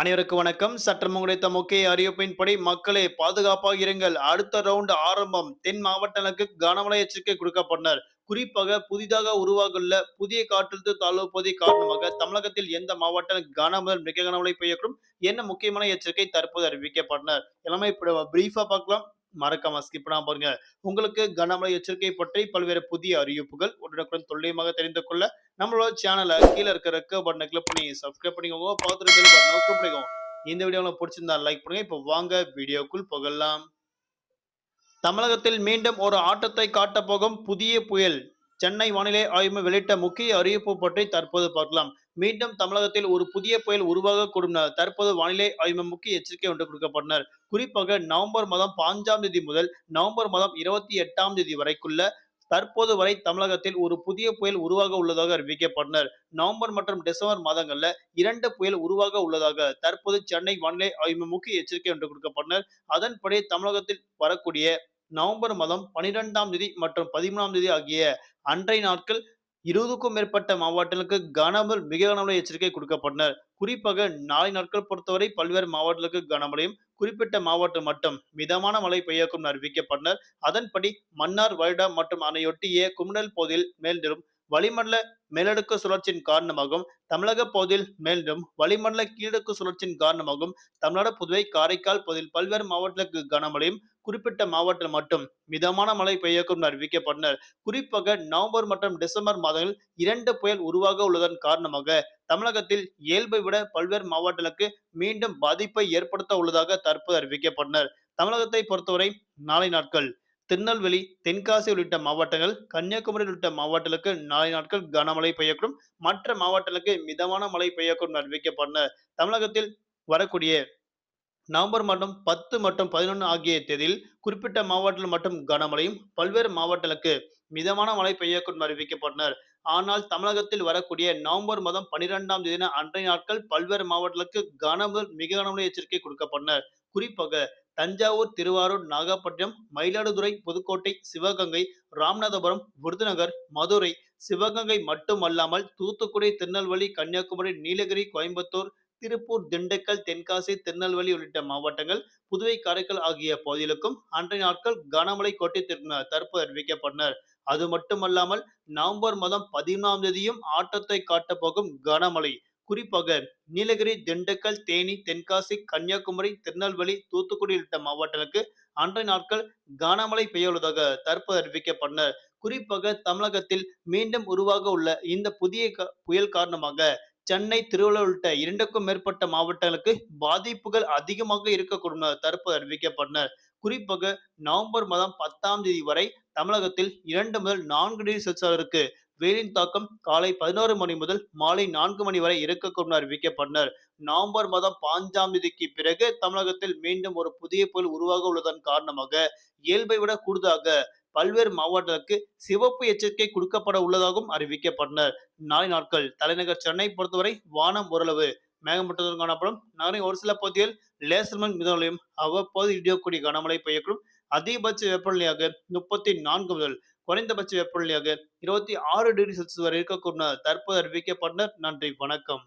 அனைவருக்கு வணக்கம். சற்று கிடைத்த முக்கிய அறிவிப்பின்படி மக்களே பாதுகாப்பாக இருங்கள். அடுத்த ரவுண்ட் ஆரம்பம். தென் மாவட்டங்களுக்கு கனமழை எச்சரிக்கை கொடுக்கப்பட்டனர். குறிப்பாக புதிதாக உருவாகுள்ள புதிய காற்றழுத்த தாழ்வு பகுதி காரணமாக தமிழகத்தில் எந்த மாவட்டம் கனமுதல் மிக கனமழை பெய்யக்கூடும்? என்ன முக்கியமான எச்சரிக்கை தற்போது அறிவிக்கப்பட்டனர்? எல்லாமே பிரீஃபா பார்க்கலாம். மறக்காம ஸ்கிப் பண்ணாம பாருங்க. உங்களுக்கு கனமழை எச்சரிக்கை பற்றி பல்வேறு புதிய அறிவிப்புகள் உடனுக்குடன் துல்லியமாக தெரிந்து கொள்ள நம்மளோட சேனலை கீழே இருக்கிற ரெக்க பட்டனை கிளிக் பண்ணி சப்ஸ்கிரைப் பண்ணிக்கோங்க. பார்த்துட்டு பெல் பட்டனை கிளிக் பண்ணிக்கோங்க. இந்த வீடியோ உங்களுக்கு பிடிச்சிருந்தா லைக் பண்ணுங்க. இப்போ வாங்க வீடியோக்குள் போகலாம். தமிழகத்தில் மீண்டும் ஒரு ஆட்டத்தை காட்டப்போகும் புதிய புயல் சென்னை வானிலை ஆய்வு வெளியிட்ட முக்கிய அறிவிப்பு பற்றி தற்போது பார்க்கலாம். மீண்டும் தமிழகத்தில் ஒரு புதிய புயல் உருவாகக்கூடும் தற்போது வானிலை ஆய்வு முக்கிய எச்சரிக்கை ஒன்று கொடுக்கப்பட்டனர் குறிப்பாக நவம்பர் மாதம் பாஞ்சாம் தேதி முதல் நவம்பர் மாதம் இருபத்தி எட்டாம் தேதி வரைக்குள்ள தற்போது வரை தமிழகத்தில் ஒரு புதிய புயல் உருவாக உள்ளதாக அறிவிக்கப்பட்டனர் நவம்பர் மற்றும் டிசம்பர் மாதங்கள்ல இரண்டு புயல் உருவாக உள்ளதாக தற்போது சென்னை வானிலை ஆய்வு முக்கிய எச்சரிக்கை ஒன்று கொடுக்கப்பட்டனர் அதன்படி தமிழகத்தில் வரக்கூடிய நவம்பர் மாதம் பனிரெண்டாம் தேதி மற்றும் பதிமூணாம் தேதி ஆகிய அன்றைய நாட்கள் இருபதுக்கும் மேற்பட்ட மாவட்டங்களுக்கு கனமழை மிக கனமழை எச்சரிக்கை கொடுக்கப்பட்டனர். குறிப்பாக நாளை நாட்கள் பொறுத்தவரை பல்வேறு மாவட்டங்களுக்கு கனமழையும் குறிப்பிட்ட மாவட்டம் மட்டும் மிதமான மழை பெய்யக்கும் அறிவிக்கப்பட்டனர். அதன்படி மன்னார் வருடம் மற்றும் அணையொட்டிய குமுடல் பகுதியில் மேல்நிறும் வளிமண்டல மேலடுக்கு சுழற்சியின் காரணமாகவும் தமிழக பகுதியில் மேலும் வளிமண்டல கீழடுக்கு சுழற்சியின் காரணமாகவும் தமிழ்நாடு புதுவை காரைக்கால் பகுதியில் பல்வேறு மாவட்டங்களுக்கு கனமழையும் குறிப்பிட்ட மாவட்டம் மட்டும் மிதமான மழை பெய்யக்கும் அறிவிக்கப்பட்டனர். குறிப்பாக நவம்பர் மற்றும் டிசம்பர் மாதங்களில் இரண்டு புயல் உருவாக உள்ளதன் காரணமாக தமிழகத்தில் இயல்பை விட பல்வேறு மாவட்டங்களுக்கு மீண்டும் பாதிப்பை ஏற்படுத்த உள்ளதாக தற்போது அறிவிக்கப்பட்டனர். தமிழகத்தை பொறுத்தவரை நாளை நாட்கள் திருநெல்வேலி தென்காசி உள்ளிட்ட மாவட்டங்கள் கன்னியாகுமரி உள்ளிட்ட மாவட்டங்களுக்கு நாளை நாட்கள் கனமழை பெய்யக்கூடும். மற்ற மாவட்டங்களுக்கு மிதமான மழை பெய்யக்கூடும் அறிவிக்கப்பட்ட தமிழகத்தில் வரக்கூடிய நவம்பர் மாதம் பத்து மற்றும் பதினொன்று ஆகிய தேதியில் குறிப்பிட்ட மாவட்டத்தில் மட்டும் கனமழையும் பல்வேறு மாவட்டங்களுக்கு மிதமான மழை பெய்யக்கூடும் அறிவிக்கப்பட்டனர். ஆனால் தமிழகத்தில் வரக்கூடிய நவம்பர் மாதம் பனிரெண்டாம் தேதி அன்றைய நாட்கள் பல்வேறு மாவட்டங்களுக்கு கனமுதல் மிக கனமழை எச்சரிக்கை கொடுக்கப்பட்டனர். குறிப்பாக தஞ்சாவூர் திருவாரூர் நாகப்பட்டினம் மயிலாடுதுறை புதுக்கோட்டை சிவகங்கை ராமநாதபுரம் விருதுநகர் மதுரை சிவகங்கை மட்டுமல்லாமல் தூத்துக்குடி திருநெல்வேலி கன்னியாகுமரி நீலகிரி கோயம்புத்தூர் திருப்பூர் திண்டுக்கல் தென்காசி திருநெல்வேலி உள்ளிட்ட மாவட்டங்கள் புதுவை காரைக்கால் ஆகிய பகுதிகளுக்கும் அன்றைய நாட்கள் கனமழை கொட்டி தற்போது அறிவிக்கப்பட்டனர் அது மட்டுமல்லாமல் நவம்பர் மாதம் பதினாம் தேதியும் ஆட்டத்தை காட்டப் போகும் கனமழை. குறிப்பாக நீலகிரி திண்டுக்கல் தேனி தென்காசி கன்னியாகுமரி திருநெல்வேலி தூத்துக்குடி உள்ளிட்ட மாவட்டங்களுக்கு அன்றைய நாட்கள் கனமழை பெய்யுள்ளதாக தற்போது அறிவிக்கப்பட்டனர் குறிப்பாக தமிழகத்தில் மீண்டும் உருவாக உள்ள இந்த புதிய புயல் காரணமாக சென்னை திருவள்ளூர் உள்ளிட்ட இரண்டுக்கும் மேற்பட்ட மாவட்டங்களுக்கு பாதிப்புகள் அதிகமாக இருக்கக்கூடும் தற்போது அறிவிக்கப்பட்டனர். குறிப்பாக நவம்பர் மாதம் பத்தாம் தேதி வரை தமிழகத்தில் இரண்டு முதல் நான்கு டிகிரி இருக்கு. வெயிலின் தாக்கம் காலை பதினோரு மணி முதல் மாலை நான்கு மணி வரை இருக்கக்கூடும் அறிவிக்கப்பட்டனர். நவம்பர் மாதம் பாஞ்சாம் தேதிக்கு பிறகு தமிழகத்தில் மீண்டும் ஒரு புதிய புயல் உருவாக உள்ளதன் காரணமாக இயல்பை விட கூடுதலாக பல்வேறு மாவட்டங்களுக்கு சிவப்பு எச்சரிக்கை கொடுக்கப்பட உள்ளதாகவும் அறிவிக்கப்பட்டனர். நாளை நாட்கள் தலைநகர் சென்னை பொறுத்தவரை வானம் ஓரளவு மேகமூட்டத்துடன் காணப்படும். நகரின் ஒரு சில பகுதியில் லேசர்மன் மிதமலையும் அவ்வப்போது இடியக்கூடிய கனமழை பெய்யக்கூடும். அதிகபட்ச வெப்பநிலையாக முப்பத்தி நான்கு முதல் குறைந்தபட்ச வெப்பநிலையாக இருபத்தி ஆறு டிகிரி செல்சியஸ் வரை இருக்கக்கூடிய தற்போது அறிவிக்கப்பட்டனர். நன்றி வணக்கம்.